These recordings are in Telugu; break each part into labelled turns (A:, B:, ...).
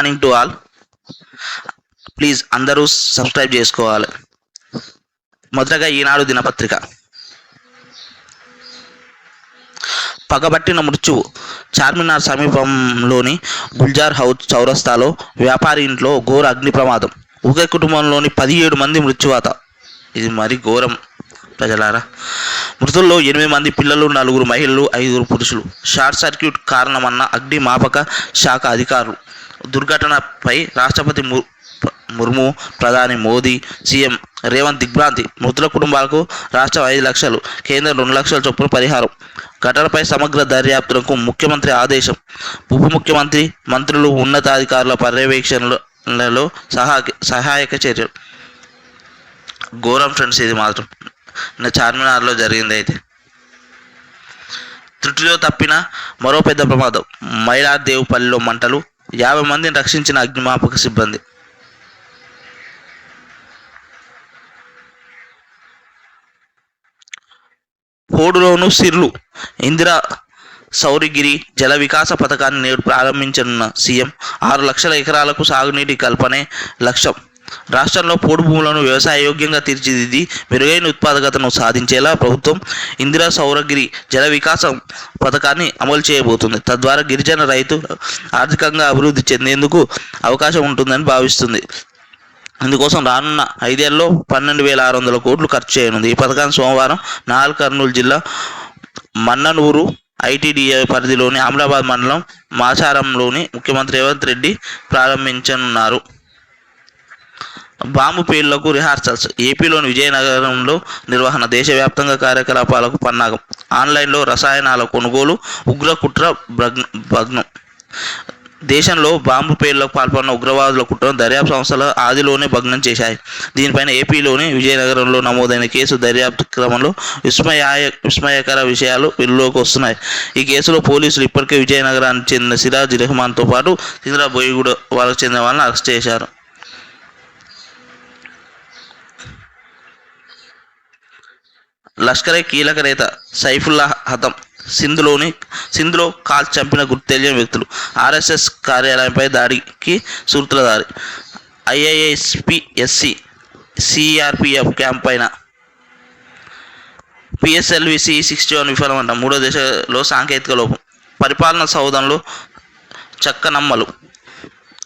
A: మార్నింగ్ టు ఆల్ ప్లీజ్ అందరూ సబ్స్క్రైబ్ చేసుకోవాలి. మొదటగా ఈనాడు దినపత్రిక. పగబట్టిన మృత్యువు చార్మినార్ సమీపంలోని గుల్జార్ హౌస్ చౌరస్తాలో వ్యాపారి ఇంట్లో ఘోర అగ్ని ప్రమాదం. ఒకే కుటుంబంలోని పదిహేడు మంది మృత్యువాత. ఇది మరి ఘోరం ప్రజలారా. మృతుల్లో ఎనిమిది మంది పిల్లలు నలుగురు మహిళలు ఐదుగురు పురుషులు. షార్ట్ సర్క్యూట్ కారణమన్న అగ్నిమాపక శాఖ అధికారులు దుర్ఘటనపై రాష్ట్రపతి ము ముర్ము ప్రధాని మోదీ సీఎం రేవంత్ దిగ్భ్రాంతి మృతుల కుటుంబాలకు రాష్ట్రం ఐదు లక్షలు కేంద్రం రెండు లక్షల చొప్పున పరిహారం. ఘటనపై సమగ్ర దర్యాప్తులకు ముఖ్యమంత్రి ఆదేశం. ఉప ముఖ్యమంత్రి మంత్రులు ఉన్నతాధికారుల పర్యవేక్షణలలో సహా సహాయక చర్యలు. ఘోరం ఫ్రెండ్స్ ఇది మాత్రం. చార్మినార్లో జరిగింది అయితే. త్రుటిలో తప్పిన మరో పెద్ద ప్రమాదం. మైలాదేవుపల్లిలో మంటలు యాభై మందిని రక్షించిన అగ్నిమాపక సిబ్బంది. పోడులోను సిర్లు ఇందిరా సౌరిగిరి జల వికాస పథకాన్ని నేడు ప్రారంభించనున్న సీఎం. ఆరు లక్షల ఎకరాలకు సాగునీటి కల్పనే లక్ష్యం. రాష్ట్రంలో పోడు భూములను వ్యవసాయ యోగ్యంగా తీర్చిదిద్ది మెరుగైన ఉత్పాదకతను సాధించేలా ప్రభుత్వం ఇందిరా సౌరగిరి జల వికాసం పథకాన్ని అమలు చేయబోతుంది. తద్వారా గిరిజన రైతు ఆర్థికంగా అభివృద్ధి చెందేందుకు అవకాశం ఉంటుందని భావిస్తుంది. అందుకోసం రానున్న ఐదేళ్ళలో పన్నెండు వేల ఆరు వందల కోట్లు ఖర్చు చేయనుంది. ఈ పథకాన్ని సోమవారం నాగర్ కర్నూలు జిల్లా మన్ననూరు ఐటీడీఏ పరిధిలోని ఆమ్లాబాద్ మండలం మాచారంలోని ముఖ్యమంత్రి రేవంత్ రెడ్డి ప్రారంభించనున్నారు. బాంబు పేలులకు రిహార్సల్స్. ఏపీలోని విజయనగరంలో నిర్వహణ దేశవ్యాప్తంగా కార్యకలాపాలకు పన్నాగం. ఆన్లైన్లో రసాయనాల కొనుగోలు ఉగ్ర కుట్ర భగ్న భగ్నం. దేశంలో బాంబు పేర్లకు పాల్పడిన ఉగ్రవాదుల కుట్రను దర్యాప్తు సంస్థలు ఆదిలోనే భగ్నం చేశాయి. దీనిపైన ఏపీలోని విజయనగరంలో నమోదైన కేసు దర్యాప్తు క్రమంలో విస్మయాయ విస్మయకర విషయాలు వెలుగులోకి వస్తున్నాయి. ఈ కేసులో పోలీసులు ఇప్పటికే విజయనగరానికి చెందిన సిరాజ్ రెహమాన్తో పాటు ఇందిరా బోయిగూడ వాళ్ళకు చెందిన వాళ్ళని అరెస్ట్ చేశారు. లష్కరే కీలక నేత సైఫుల్లా హతం. సింధులోని సింధులో కాల్ చంపిన గుర్తు తెలియని వ్యక్తులు. ఆర్ఎస్ఎస్ కార్యాలయంపై దాడికి సూత్రధారి ఐఐఎస్పి ఎస్సి సిఆర్పిఎఫ్ క్యాంప్ పైన పిఎస్ఎల్విసి సిక్స్టీ వన్ విఫలమంట. మూడో దశలో సాంకేతిక లోపం. పరిపాలన సౌధంలో చక్కనమ్మలు.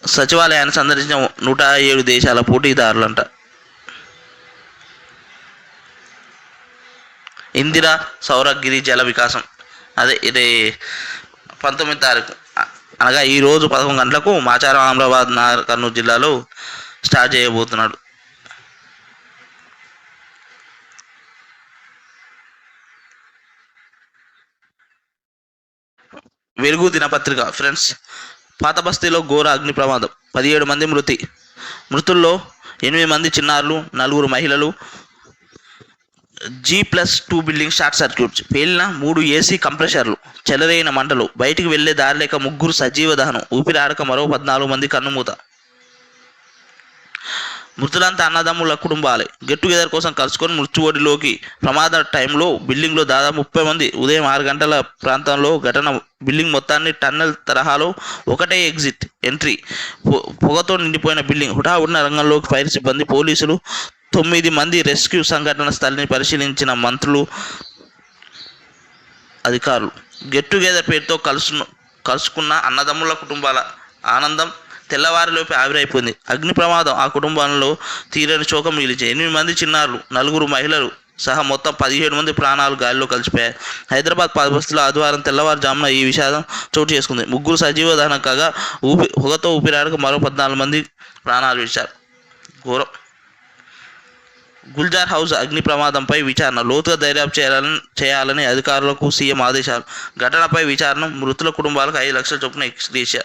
A: సచివాలయాన్ని సందర్శించిన నూట ఏడు దేశాల పోటీదారులంట. ఇందిరా సౌరగిరి జల వికాసం. అదే ఇది పంతొమ్మిది తారీఖు. అనగా ఈరోజు పదకొండు గంటలకు మాచారం అమరాబాద్ నగర్ కర్నూలు జిల్లాలో స్టార్ట్ చేయబోతున్నాడు. వెలుగు దినపత్రిక ఫ్రెండ్స్ పాత బస్తీలో ఘోర అగ్ని ప్రమాదం. పదిహేడు మంది మృతి. మృతుల్లో ఎనిమిది మంది చిన్నారులు నలుగురు మహిళలు G plus two building short circuits పేలిన మూడు ఏసీ కంప్రెషర్లు చెలరేగిన మంటలు బయటికి వెళ్ళే దారి లేక ముగ్గురు సజీవ దహనం ఊపిరాడక మరో పద్నాలుగు మంది కన్నుమూత. మృతులంతా అన్నదమ్ముల కుటుంబాలే. గెట్ టుగెదర్ కోసం కలుసుకొని మృత్యువడిలోకి ప్రమాద టైంలో బిల్డింగ్లో దాదాపు ముప్పై మంది ఉదయం ఆరు గంటల ప్రాంతంలో ఘటన బిల్డింగ్ మొత్తాన్ని టన్నెల్ తరహాలో ఒకటే ఎగ్జిట్ ఎంట్రీ పొగతో నిండిపోయిన బిల్డింగ్ హుటాహుటిన రంగంలోకి ఫైర్ సిబ్బంది పోలీసులు తొమ్మిది మంది రెస్క్యూ సంఘటన స్థలిని పరిశీలించిన మంత్రులు అధికారులు. గెట్ టుగెదర్ పేరుతో కలుసు కలుసుకున్న అన్నదమ్ముల కుటుంబాల ఆనందం తెల్లవారిలోపే ఆవిరైపోయింది. అగ్ని ప్రమాదం ఆ కుటుంబంలో తీరని శోకం మిగిలింది ఎనిమిది మంది చిన్నారులు నలుగురు మహిళలు సహా మొత్తం పదిహేడు మంది ప్రాణాలు గాలిలో కలిసిపోయాయి. హైదరాబాద్ పదబస్తులో ఆదివారం తెల్లవారుజామున ఈ విషాదం చోటు చేసుకుంది. ముగ్గురు సజీవ దహనం కాగా ఊపి పొగతో ఊపిరాడక మరో పద్నాలుగు మంది ప్రాణాలు విడిచారు. ఘోరం. గుల్జార్ హౌస్ అగ్ని ప్రమాదంపై విచారణ లోతుగా దర్యాప్తు చేయాలని చేయాలని అధికారులకు సీఎం ఆదేశాలు. ఘటనపై విచారణ మృతుల కుటుంబాలకు ఐదు లక్షల చొప్పున ఎక్స్గ్రేషియా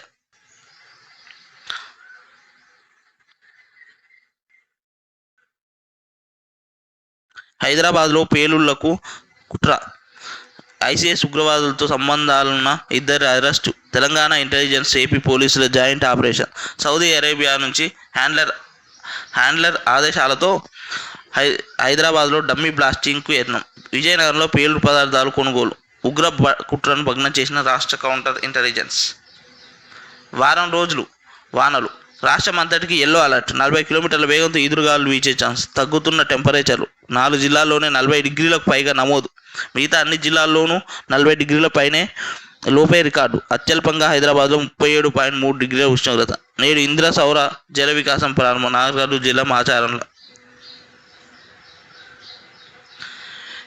A: హైదరాబాద్లో పేలుళ్ళకు కుట్ర. ఐసీఎస్ ఉగ్రవాదులతో సంబంధాలున్న ఇద్దరి అరెస్టు. తెలంగాణ ఇంటెలిజెన్స్ ఏపీ పోలీసుల జాయింట్ ఆపరేషన్. సౌదీ అరేబియా నుంచి హ్యాండ్లర్ హ్యాండ్లర్ ఆదేశాలతో హై హైదరాబాద్లో డమ్మీ బ్లాస్టింగ్కు యత్నం. విజయనగరంలో పేలుడు పదార్థాలు కొనుగోలు. ఉగ్ర కుట్రను భగ్నం చేసిన రాష్ట్ర కౌంటర్ ఇంటెలిజెన్స్. వారం రోజులు వానలు. రాష్ట్రం అంతటికి ఎల్లో అలర్ట్ నలభై కిలోమీటర్ల వేగంతో ఈదురుగాలు వీచే ఛాన్స్. తగ్గుతున్న టెంపరేచర్లు. నాలుగు జిల్లాల్లోనే నలభై డిగ్రీలకు పైగా నమోదు. మిగతా అన్ని జిల్లాల్లోనూ నలభై డిగ్రీల పైనే లోపే రికార్డు. అత్యల్పంగా హైదరాబాద్లో ముప్పై ఏడు పాయింట్ మూడు డిగ్రీల ఉష్ణోగ్రత. నేడు ఇంద్ర సౌర జల వికాసం ప్రారంభం. నాగర్కర్నూలు జిల్లా ఆచారంలో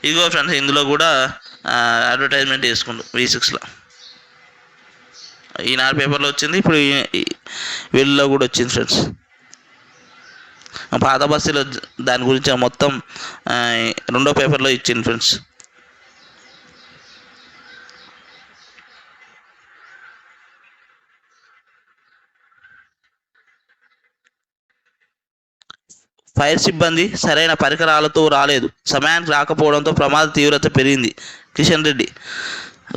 A: ఇదిగో ఫ్రెండ్స్ ఇందులో కూడా అడ్వర్టైజ్మెంట్ చేసుకుండు వి సిక్స్లో ఈనాడు పేపర్లో వచ్చింది ఇప్పుడు వీళ్ళలో కూడా వచ్చింది ఫ్రెండ్స్. పాత బస్సులో దాని గురించి మొత్తం రెండో పేపర్లో ఇచ్చింది ఫ్రెండ్స్. ఫైర్ సిబ్బంది సరైన పరికరాలతో రాలేదు. సమయానికి రాకపోవడంతో ప్రమాద తీవ్రత పెరిగింది. కిషన్ రెడ్డి.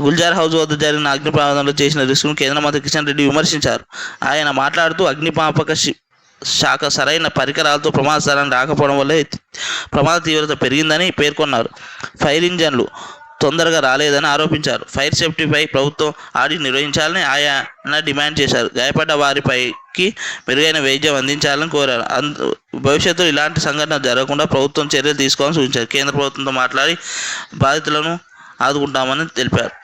A: గుల్జార్ హౌస్ వద్ద జరిగిన అగ్ని ప్రమాదంలో చేసిన రిస్క్ను కేంద్ర మంత్రి కిషన్ రెడ్డి విమర్శించారు. ఆయన మాట్లాడుతూ అగ్నిమాపక శి- శాఖ సరైన పరికరాలతో ప్రమాద స్థలాన్ని రాకపోవడం వల్లే ప్రమాద తీవ్రత పెరిగిందని పేర్కొన్నారు. ఫైర్ ఇంజన్లు తొందరగా రాలేదని ఆరోపించారు. ఫైర్ సేఫ్టీపై ప్రభుత్వం ఆడిట్ నిర్వహించాలని ఆయన డిమాండ్ చేశారు. గాయపడ్డ వారిపై కి మెరుగైన వైద్యం అందించాలని కోరారు. అందు భవిష్యత్తులో ఇలాంటి సంఘటన జరగకుండా ప్రభుత్వం చర్యలు తీసుకోవాలని సూచించారు. కేంద్ర ప్రభుత్వంతో మాట్లాడి బాధితులను ఆదుకుంటామని తెలిపారు.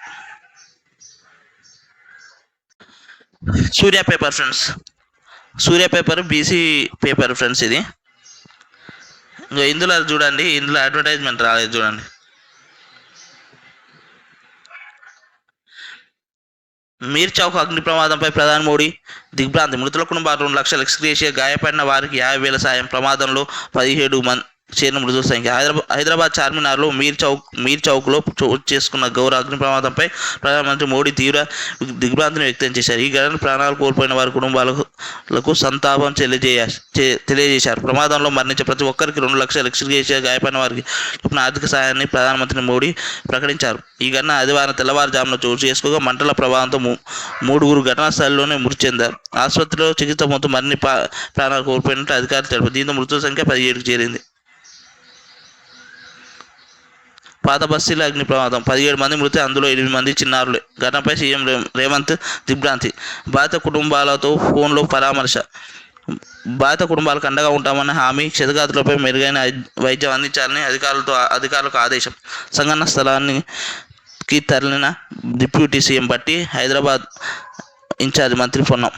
A: Surya paper friends. Surya paper BC paper friends ఇది. ఇందులో చూడండి. ఇందులో అడ్వర్టైజ్మెంట్ రాలేదు చూడండి. మీర్ చౌక్ అగ్ని ప్రమాదంపై ప్రధాని మోడీ దిగ్భ్రాంతి. మృతుల కుటుంబాలు రెండు లక్షలు ఎక్స్గ్రేషియా గాయపడిన వారికి యాభై వేల సాయం. ప్రమాదంలో పదిహేడు మంది చేరిన మృతుల సంఖ్య. హైదరాబాద్ హైదరాబాద్ చార్మినార్లో మీర్ చౌక్ మీర్ చౌక్లో చోటు చేసుకున్న గౌర అగ్ని ప్రమాదంపై ప్రధానమంత్రి మోడీ తీవ్ర దిగ్భ్రాంతిని వ్యక్తం చేశారు. ఈ ఘటన ప్రాణాలు కోల్పోయిన వారి కుటుంబాలకు సంతాపం తెలియజేయ తెలియజేశారు. ప్రమాదంలో మరణించే ప్రతి ఒక్కరికి రెండు లక్షల ఎక్స్గ్రేషియా గాయపడిన వారికి చెప్పిన ఆర్థిక సహాయాన్ని ప్రధానమంత్రి మోడీ ప్రకటించారు. ఈ ఘటన ఆదివారం తెల్లవారుజామున చోటు చేసుకోగా మంటల ప్రభావంతో మూడుగురు ఘటనా స్థలంలోనే మృతి చెందారు. ఆసుపత్రిలో చికిత్స మొత్తం మరిన్ని ప్రాణాలు కోల్పోయినట్టు అధికారులు తెలిపారు. దీంతో మృతుల సంఖ్య పదిహేడుకు చేరింది. పాత బస్తీలో అగ్ని ప్రమాదం. పదిహేడు మంది మృతి అందులో ఎనిమిది మంది చిన్నారులే. ఘటనపై సీఎం రేవంత్ దిగ్భ్రాంతి. బాధిత కుటుంబాలతో ఫోన్లో పరామర్శ. బాధిత కుటుంబాలకు అండగా ఉంటామన్న హామీ క్షతగాతులపై మెరుగైన వైద్యం అందించాలని అధికారులతో అధికారులకు ఆదేశం. సంఘటన స్థలానికి తరలిన డిప్యూటీ సీఎం బట్టి హైదరాబాద్ ఇన్ఛార్జ్ మంత్రి పొన్నం.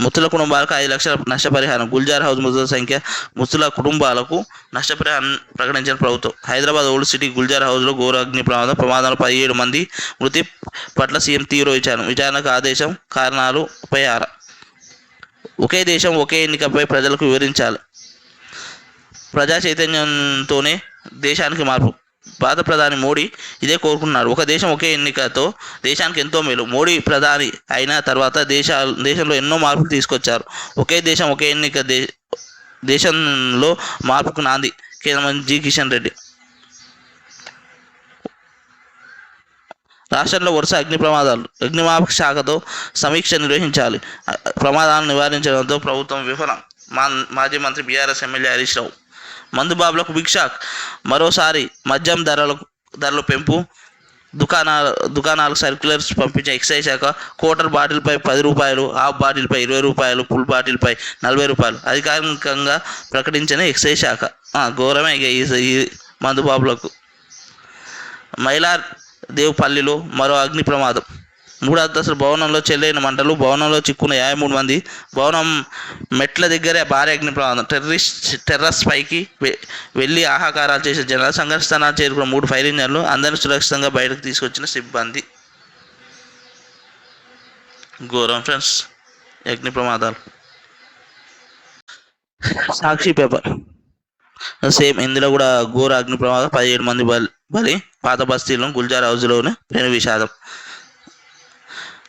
A: మృతుల కుటుంబాలకు ఐదు లక్షల నష్టపరిహారం. గుల్జార్ హౌస్ మృతుల సంఖ్య మృతుల కుటుంబాలకు నష్టపరిహారం ప్రకటించిన ప్రభుత్వం. హైదరాబాద్ ఓల్డ్ సిటీ గుల్జార్ హౌస్లో ఘోర అగ్ని ప్రమాదం ప్రమాదంలో పదిహేడు మంది మృతి పట్ల సీఎం తీవ్ర విచారణ విచారణకు ఆదేశం కారణాలు ఉపయార ఒకే దేశం ఒకే ఎన్నికపై ప్రజలకు వివరించాలి. ప్రజా చైతన్యంతోనే దేశానికి మార్పు. భారత ప్రధాని మోడీ ఇదే కోరుకున్నారు ఒక దేశం ఒకే ఎన్నికతో దేశానికి ఎంతో మేలు. మోడీ ప్రధాని అయిన తర్వాత దేశ దేశంలో ఎన్నో మార్పులు తీసుకొచ్చారు. ఒకే దేశం ఒకే ఎన్నిక దే దేశంలో మార్పుకు నాంది కేంద్ర మంత్రి జి. కిషన్ రెడ్డి. రాష్ట్రంలో వరుస అగ్ని ప్రమాదాలు అగ్నిమాపక శాఖతో సమీక్ష నిర్వహించాలి. ప్రమాదాలను నివారించడంతో ప్రభుత్వం విఫలం. మా మాజీ మంత్రి బీఆర్ఎస్ ఎమ్మెల్యే హరీష్ రావు. మందుబాబులకు బిగ్ షాక్ మరోసారి మద్యం ధరలకు ధరల పెంపు దుకాణాల దుకాణాలకు సర్క్యులర్స్ పంపించిన ఎక్సైజ్ శాఖ క్వార్టర్ బాటిల్పై పది రూపాయలు హాఫ్ బాటిల్పై ఇరవై రూపాయలు ఫుల్ బాటిల్పై నలభై రూపాయలు అధికారికంగా ప్రకటించిన ఎక్సైజ్ శాఖ. ఘోరమే ఇక ఈ మందుబాబులకు మైలార్ దేవుపల్లిలో మరో అగ్ని ప్రమాదం. మూడు అంతస్తుల భవనంలో చెల్లైన మంటలు భవనంలో చిక్కున్న యాభై మూడు మంది. భవనం మెట్ల దగ్గరే భారీ అగ్ని ప్రమాదం టెర్రిస్ టెర్రస్ పైకి వె- వెళ్ళి ఆహాకారాలు చేసే జనాలు సంఘర్ష స్థానాలు చేరుకున్న మూడు ఫైర్ ఇంజన్లు అందరిని సురక్షితంగా బయటకు తీసుకొచ్చిన సిబ్బంది. ఘోరం ఫ్రెండ్స్. అగ్ని ప్రమాదాలు సాక్షి పేపర్. సేమ్ ఇందులో కూడా ఘోర అగ్ని ప్రమాదం పదిహేడు మంది బలి బలి పాత బస్తీలో గుల్జార్ హౌస్లోనే ప్రేమ విషాదం.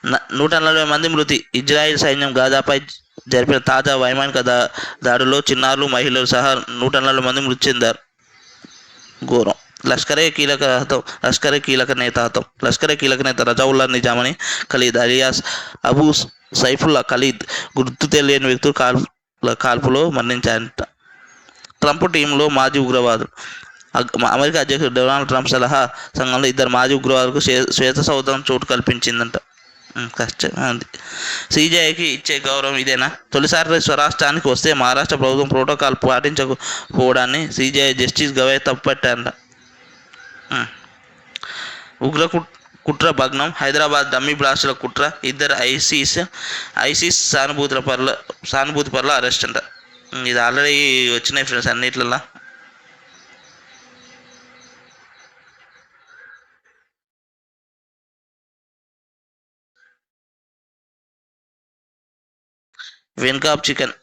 A: నూట నలభై మంది మృతి. ఇజ్రాయిల్ సైన్యం గాజాపై జరిపిన తాజా వైమానిక దా దాడుల్లో చిన్నారులు మహిళలు సహా నూట నలభై మంది మృతి చెందారు. ఘోరం. లష్కరే కీలక హతం లష్కరే కీలక నేత హతం. లష్కరే కీలక నేత రజావుల్లా నిజామని ఖలీద్ అలియాస్ అబూ సైఫుల్లా ఖలీద్ గుర్తు తెలియని వ్యక్తులు కాల్ కాల్పులో మరణించారంట. ట్రంప్ టీంలో మాజీ ఉగ్రవాదులు. అమెరికా అధ్యక్షుడు డొనాల్డ్ ట్రంప్ సలహా సంఘంలో ఇద్దరు మాజీ ఉగ్రవాదులకు శ్వేత సౌధం చోటు కల్పించిందంట. కష్టమే ఉంది సీజేఐకి ఇచ్చే గౌరవం ఇదేనా? తొలిసారి స్వరాష్ట్రానికి వస్తే మహారాష్ట్ర ప్రభుత్వం ప్రోటోకాల్ పాటించకపోవడాన్ని సీజేఐ జస్టిస్ గవై తప్పుపట్టారంట. ఉగ్ర కుట్- కుట్ర భగ్నం హైదరాబాద్ డమ్మీ బ్లాస్టుల కుట్ర ఇద్దరు ఐసీస్ ఐసీస్ సానుభూతుల పర్ల సానుభూతి పర్ల అరెస్ట్ అంట ఇది ఆల్రెడీ వచ్చినాయి ఫ్రెండ్స్ అన్నిట్లలో వెన్కాప్ చికెన్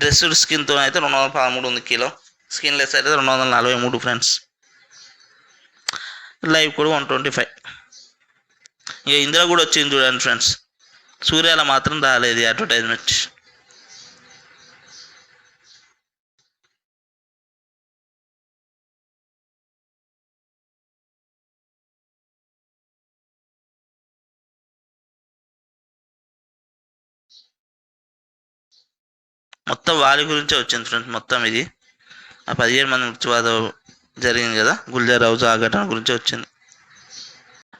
A: డ్రెస్డ్ స్కిన్తో అయితే రెండు వందల పదమూడు ఉంది కిలో. స్కిన్ లెస్ అయితే రెండు వందల నలభై మూడు ఫ్రెండ్స్ లైవ్ కూడా వన్ ట్వంటీ ఫైవ్. ఇక ఇందులో కూడా వచ్చింది చూడండి ఫ్రెండ్స్ సూర్యాల మాత్రం రాలేదు అడ్వర్టైజ్మెంట్ మొత్తం వారి గురించే వచ్చింది ఫ్రెండ్స్ మొత్తం ఇది. ఆ పదిహేను మంది మృత్యువాదం జరిగింది కదా గుల్జార్ హౌస్ ఆ ఘటన గురించి వచ్చింది.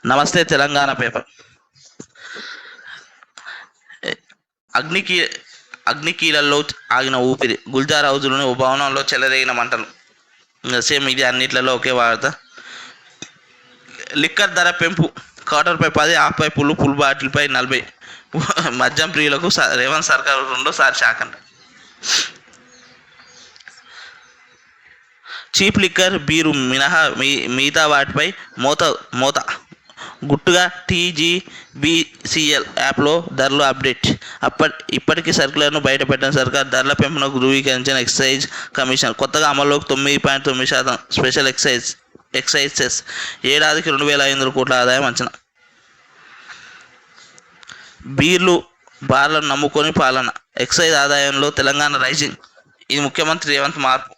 A: నమస్తే తెలంగాణ పేపర్. అగ్నికి అగ్నికీలల్లో ఆగిన ఊపిరి గుల్జార్ హౌజులోని ఓ భవనంలో చెలరేగిన మంటలు. ఇంకా సేమ్ ఇది అన్నిట్లలో ఒకే వార్త. లిక్కర్ ధర పెంపు కాటర్పై పది ఆఫ్పై పుల్లు పుల్ బాటిల్పై నలభై. మద్యం ప్రియులకు స- రేవంత్ సర్కార్ రెండోసారి శాఖ అంట. చీప్ లిక్కర్ బీరు మినహా మీ మిగతా వాటిపై మోత మోత. గుట్టుగా టీజీబీసీఎల్ యాప్లో ధరలు అప్డేట్. అప్పటి ఇప్పటికీ సర్కులర్ను బయటపెట్టిన సర్కార్ ధరల పెంపునకు ధృవీకరించిన ఎక్సైజ్ కమిషన్. కొత్తగా అమల్లోకి తొమ్మిది పాయింట్ తొమ్మిది శాతం స్పెషల్ ఎక్సైజ్ ఎక్సైజ్ సెస్ ఏడాదికి రెండు వేల ఐదు వందల కోట్ల ఆదాయం అంచనా. బీర్లు బార్లను నమ్ముకొని పాలన. ఎక్సైజ్ ఆదాయంలో తెలంగాణ రైజింగ్. ఇది ముఖ్యమంత్రి రేవంత్ మార్పు.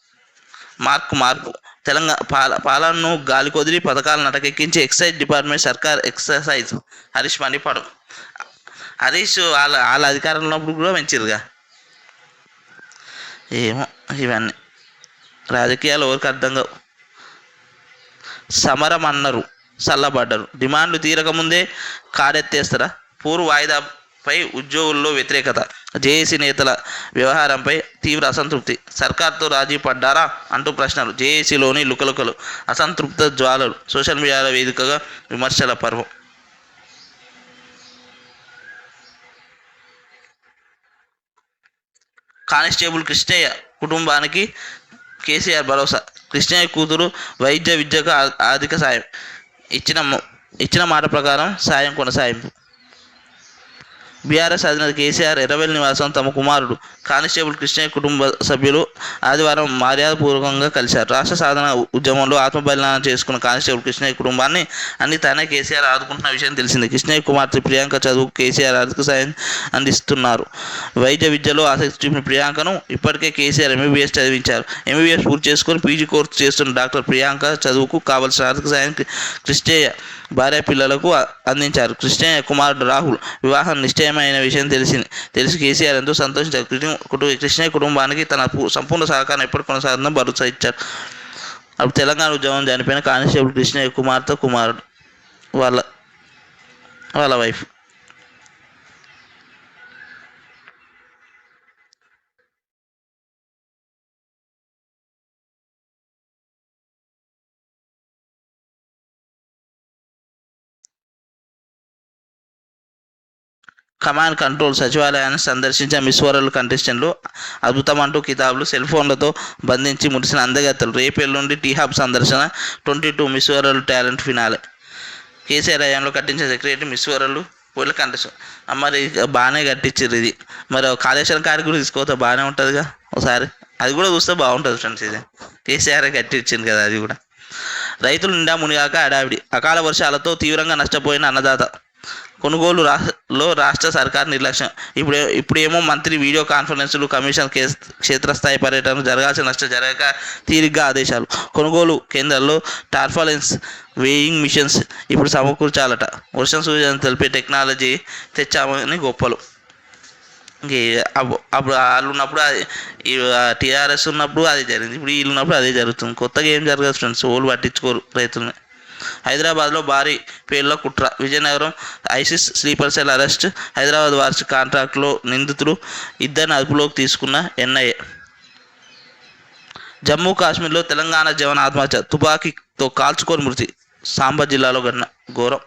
A: మార్కు మార్పు. తెలంగాణ పాల పాలనను గాలి కొదిరి పథకాలను నటకెక్కించి ఎక్సైజ్ డిపార్ట్మెంట్ సర్కార్ ఎక్సర్సైజ్. హరీష్ మండిపాడు. హరీష్ వాళ్ళ వాళ్ళ అధికారంలో ఉన్నప్పుడు కూడా పెంచిరుగా ఏమో ఇవన్నీ. రాజకీయాలు ఎవరికి అర్థం కావు. సమరం అన్నారు చల్లబడ్డరు డిమాండ్లు తీరకముందే కాడెత్తేస్తారా పూర్వ వాయిదా పై ఉద్యోగుల్లో వ్యతిరేకత. జేఏసీ నేతల వ్యవహారంపై తీవ్ర అసంతృప్తి. సర్కార్తో రాజీ పడ్డారా? అంటూ ప్రశ్నలు. జేఏసీలోని లుకలుకలు అసంతృప్త జ్వాలలు. సోషల్ మీడియాల వేదికగా విమర్శల పర్వం. కానిస్టేబుల్ కృష్ణయ్య కుటుంబానికి కేసీఆర్ భరోసా. కృష్ణయ్య కూతురు వైద్య విద్యకు ఆర్థిక సాయం. ఇచ్చిన ఇచ్చిన మాట ప్రకారం సాయం కొనసాగింపు. బీఆర్ఎస్ అధినేత కేసీఆర్ ఎర్రవెల్లి నివాసం తమ కుమారుడు. కానిస్టేబుల్ కృష్ణయ్య కుటుంబ సభ్యులు ఆదివారం మర్యాదపూర్వకంగా కలిశారు. రాష్ట్ర సాధన ఉద్యమంలో ఆత్మబలిదానం చేసుకున్న కానిస్టేబుల్ కృష్ణయ్య కుటుంబాన్ని అన్ని తానే కేసీఆర్ ఆదుకుంటున్న విషయం తెలిసింది. కృష్ణయ్య కుమార్తె ప్రియాంక చదువు కేసీఆర్ ఆర్థిక సాయం అందిస్తున్నారు. వైద్య విద్యలో ఆసక్తి చూపిన ప్రియాంకను ఇప్పటికే కేసీఆర్ ఎంబీబీఎస్ చదివించారు. ఎంబీబీఎస్ పూర్తి చేసుకొని పీజీ కోర్సు చేస్తున్న డాక్టర్ ప్రియాంక చదువుకు కావలసిన ఆర్థిక సాయం కృష్ణయ్య భార్య పిల్లలకు అందించారు. కృష్ణయ్య కుమారుడు రాహుల్ వివాహం నిశ్చయమైన విషయం తెలిసింది. తెలిసి కేసీఆర్ ఎంతో సంతోషించారు. కృష్ణ- కృష్ణయ్య కుటుంబానికి తన సంపూర్ణ సహకారం ఎప్పుడు కొనసాగుతుందో భరోసా ఇచ్చారు అప్పుడు తెలంగాణ ఉద్యమం చనిపోయిన కానిస్టేబుల్ కృష్ణయ్య కుమార్తె కుమారుడు. వాళ్ళ వాళ్ళ వైఫ్. కమాండ్ కంట్రోల్ సచివాలయాన్ని సందర్శించిన మిస్ వరల్డ్ కంటెస్టెంట్లు అద్భుతమంటూ కితాబులు సెల్ ఫోన్లతో బంధించి ముడిసిన అందగత్తలు రేపు ఎల్లుండి టీ హబ్ సందర్శన twenty two miss world talent finale. KCR హయాంలో కట్టించిన సెక్రటరీ మిస్ వరల్డ్ పోయిన కంటెస్ట్ మరి బాగానే కట్టించారు ఇది. మరి కాళేశ్వరం కాడి కూడా తీసుకోతే బాగానే ఉంటుందిగా ఒకసారి. అది కూడా చూస్తే బాగుంటుంది ఫ్రెండ్స్ ఇది. కేసీఆర్ కట్టించింది కదా అది కూడా. రైతులు నిండా మునిగాక అడావిడి అకాల వర్షాలతో తీవ్రంగా నష్టపోయిన అన్నదాత. కొనుగోలు రాష్ట్రలో రాష్ట్ర సర్కార్ నిర్లక్ష్యం. ఇప్పుడు ఇప్పుడేమో మంత్రి వీడియో కాన్ఫరెన్సులు కమిషన్ కేస్ క్షేత్రస్థాయి పర్యటన జరగాల్సిన నష్టం జరగక తీరిగ్గా ఆదేశాలు. కొనుగోలు కేంద్రాల్లో టార్ఫాలెన్స్ వేయింగ్ మిషన్స్ ఇప్పుడు సమకూర్చాలట. వర్షం సూచన తెలిపే టెక్నాలజీ తెచ్చామని గొప్పలు. అప్పుడు వాళ్ళు ఉన్నప్పుడు అది టీఆర్ఎస్ ఉన్నప్పుడు అది జరిగింది. ఇప్పుడు వీళ్ళు ఉన్నప్పుడు అదే జరుగుతుంది. కొత్తగా ఏం జరగదు ఫ్రెండ్స్. ఓళ్ళు పట్టించుకోరు రైతుల్ని. హైదరాబాద్లో భారీ పేర్ల కుట్ర. Vizianagaram ISIS sleeper cell arrest. Hyderabad వార్షిక కాంట్రాక్ట్లో నిందితులు ఇద్దరిని అదుపులోకి తీసుకున్న ఎన్ఐఏ. జమ్మూ కాశ్మీర్లో తెలంగాణ జవన్ ఆత్మహత్య. తుపాకీతో కాల్చుకొని మృతి. సాంబా జిల్లాలో ఘటన ఘోరం.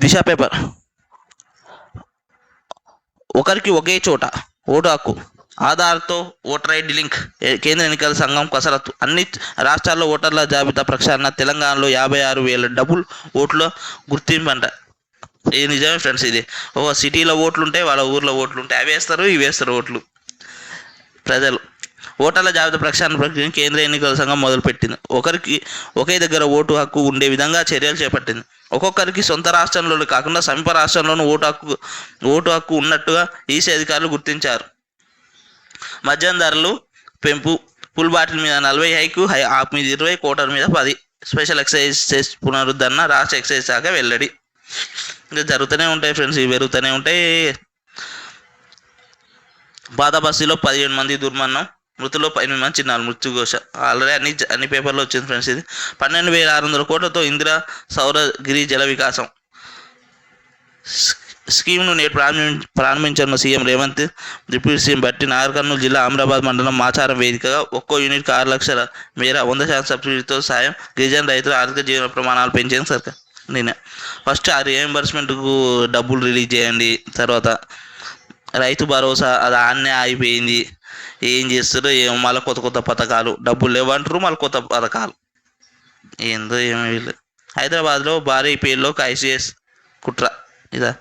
A: దిశ పేపర్. ఒకరికి ఒకే చోట ఓటు హక్కు. ఆధార్తో ఓటర్ ఐడి లింక్ కేంద్ర ఎన్నికల సంఘం కసరత్తు. అన్ని రాష్ట్రాల్లో ఓటర్ల జాబితా ప్రక్షాళన తెలంగాణలో యాభై ఆరు వేల డబుల్ ఓట్ల గుర్తింపు అంట ఇది నిజమే ఫ్రెండ్స్ ఇది. ఒక సిటీలో ఓట్లు ఉంటాయి వాళ్ళ ఊర్లో ఓట్లు ఉంటాయి అవి వేస్తారు ఇవి వేస్తారు ఓట్లు. ప్రజలు. ఓటర్ల జాబితా ప్రక్షాళన ప్రక్రియ కేంద్ర ఎన్నికల సంఘం మొదలుపెట్టింది. ఒకరికి ఒకే దగ్గర ఓటు హక్కు ఉండే విధంగా చర్యలు చేపట్టింది. ఒక్కొక్కరికి సొంత రాష్ట్రంలోనే కాకుండా సమీప రాష్ట్రంలోనూ ఓటు హక్కు ఓటు హక్కు ఉన్నట్టుగా ఈసీ అధికారులు గుర్తించారు. మద్యం ధరలు పెంపు ఫుల్ బాటిల్ మీద నలభై హైకు హై ఆఫ్ మీద ఇరవై కోటర్ మీద పది. స్పెషల్ ఎక్సైజ్ చేసి పునరుద్ధరణ రాష్ట్ర ఎక్సైజ్ శాఖ వెల్లడి. ఇంకా జరుగుతూనే ఉంటాయి ఫ్రెండ్స్ ఇవి పెరుగుతూనే ఉంటాయి. పాత బస్సులో పదిహేను మంది దుర్మరణం మృతులు ఎనిమిది మంది చిన్నారు మృత్యుఘోష ఆల్రెడీ అన్ని అన్ని పేపర్లో వచ్చింది ఫ్రెండ్స్ ఇది. పన్నెండు వేల ఆరు వందల కోట్లతో ఇందిరా సౌరగిరి జల వికాసం. స్కీమ్ను నేడు ప్రారంభి ప్రారంభించిన సీఎం రేవంత్. డిప్యూటీ సీఎం బట్టి నాగర్ కర్నూలు జిల్లా అమరాబాద్ మండలం మాచారం వేదికగా ఒక్కో యూనిట్కి ఆరు లక్షల మేర వంద శాతం సబ్సిడీతో సాయం గిరిజన రైతుల ఆర్థిక జీవన ప్రమాణాలు పెంచేందుకు సర్కార్ నేను ఫస్ట్ ఆ రియంబర్స్మెంట్కు డబ్బులు రిలీజ్ చేయండి. తర్వాత రైతు భరోసా అది ఆన్నే ఆగిపోయింది. ఏం చేస్తారో ఏమో మళ్ళీ కొత్త కొత్త పథకాలు. డబ్బులు లేవంటారు మళ్ళీ కొత్త పథకాలు. ఏందో ఏమీ వీళ్ళు హైదరాబాద్లో భారీ పేర్లోకి ఐసీఎస్ కుట్ర. ఇదా?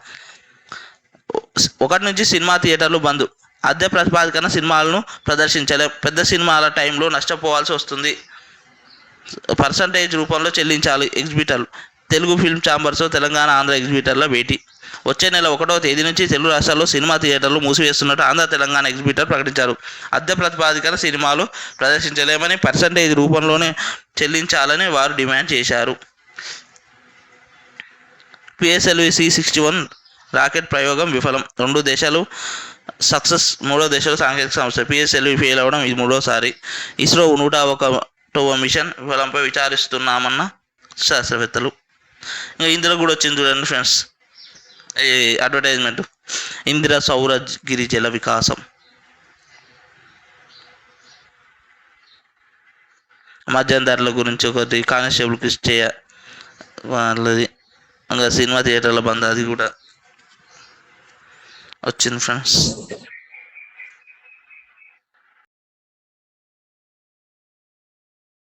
A: ఒకటి నుంచి సినిమా థియేటర్లు బంద్. అద్దె ప్రతిపాదికన సినిమాలను ప్రదర్శించలేం. పెద్ద సినిమాల టైంలో నష్టపోవాల్సి వస్తుంది. పర్సంటేజ్ రూపంలో చెల్లించాలి ఎగ్జిబిటర్లు. తెలుగు ఫిల్మ్ ఛాంబర్స్ తెలంగాణ ఆంధ్ర ఎగ్జిబిటర్ల భేటీ. వచ్చే నెల ఒకటో తేదీ నుంచి తెలుగు రాష్ట్రాల్లో సినిమా థియేటర్లు మూసివేస్తున్నట్టు ఆంధ్ర తెలంగాణ ఎగ్జిబిటర్ ప్రకటించారు. అద్దె ప్రతిపాదికన సినిమాలు ప్రదర్శించలేమని పర్సంటేజ్ రూపంలోనే చెల్లించాలని వారు డిమాండ్ చేశారు. PSLV C sixty one rocket ప్రయోగం విఫలం. రెండు దేశాలు సక్సెస్ మూడో దేశాలు సాంకేతిక సంస్థ పిఎస్ఎల్వి ఫెయిల్ అవ్వడం ఇది మూడోసారి. ఇస్రో నూట ఒకటవ మిషన్ విఫలంపై విచారిస్తున్నామన్న శాస్త్రవేత్తలు. ఇంకా ఇందులో కూడా వచ్చింది చూడండి ఫ్రెండ్స్. ఈ అడ్వర్టైజ్మెంట్. ఇందిరా సౌర గిరిజల వికాసం. మధ్యాహ్న ధరల గురించి ఒకటి కానిస్టేబుల్కి ఇచ్చే వాళ్ళది. ఇంకా సినిమా థియేటర్ల బంద్ అది కూడా. వచ్చింది ఫ్రెండ్స్